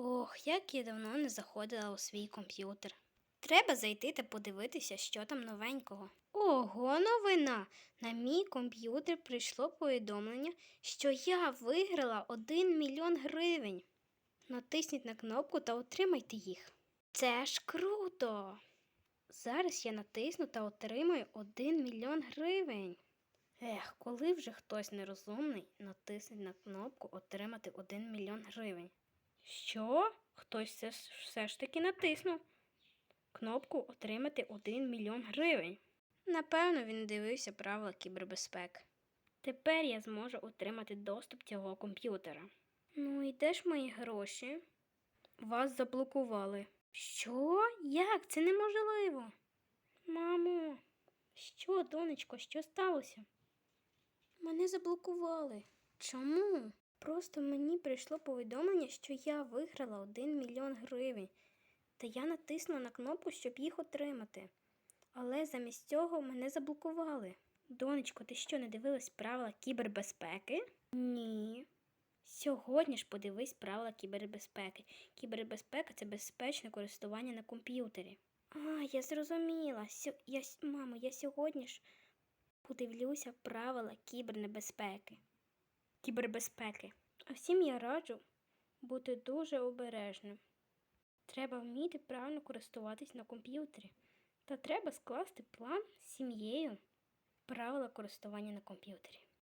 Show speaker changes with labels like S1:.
S1: Ох, як я давно не заходила у свій комп'ютер. Треба зайти та подивитися, що там новенького. Ого, новина! На мій комп'ютер прийшло повідомлення, що я виграла 1 мільйон гривень. Натисніть на кнопку та отримайте їх. Це ж круто! Зараз я натисну та отримаю 1 мільйон гривень. Ех, коли вже хтось нерозумний натисне на кнопку Отримати 1 мільйон гривень. Що? Хтось все, ж- таки натиснув кнопку Отримати 1 мільйон гривень. Напевно, він дивився правила кібербезпеки. Тепер я зможу отримати доступ цього комп'ютера. Ну і де ж мої гроші? Вас заблокували. Що? Як? Це неможливо. Мамо, що, донечко, що сталося? Мене заблокували. Чому? Просто мені прийшло повідомлення, що я виграла 1 мільйон гривень, та я натиснула на кнопку, щоб їх отримати. Але замість цього мене заблокували. Донечко, ти що не дивилась правила кібербезпеки? Ні. Сьогодні ж подивись правила кібербезпеки. Кібербезпека це безпечне користування на комп'ютері. А, я зрозуміла. Сьо... Я... Мамо, я сьогодні ж подивлюся правила кібернебезпеки. Кібербезпеки. А всім я раджу бути дуже обережним. Треба вміти правильно користуватись на комп'ютері. Та треба скласти план з сім'єю. Правила користування на комп'ютері.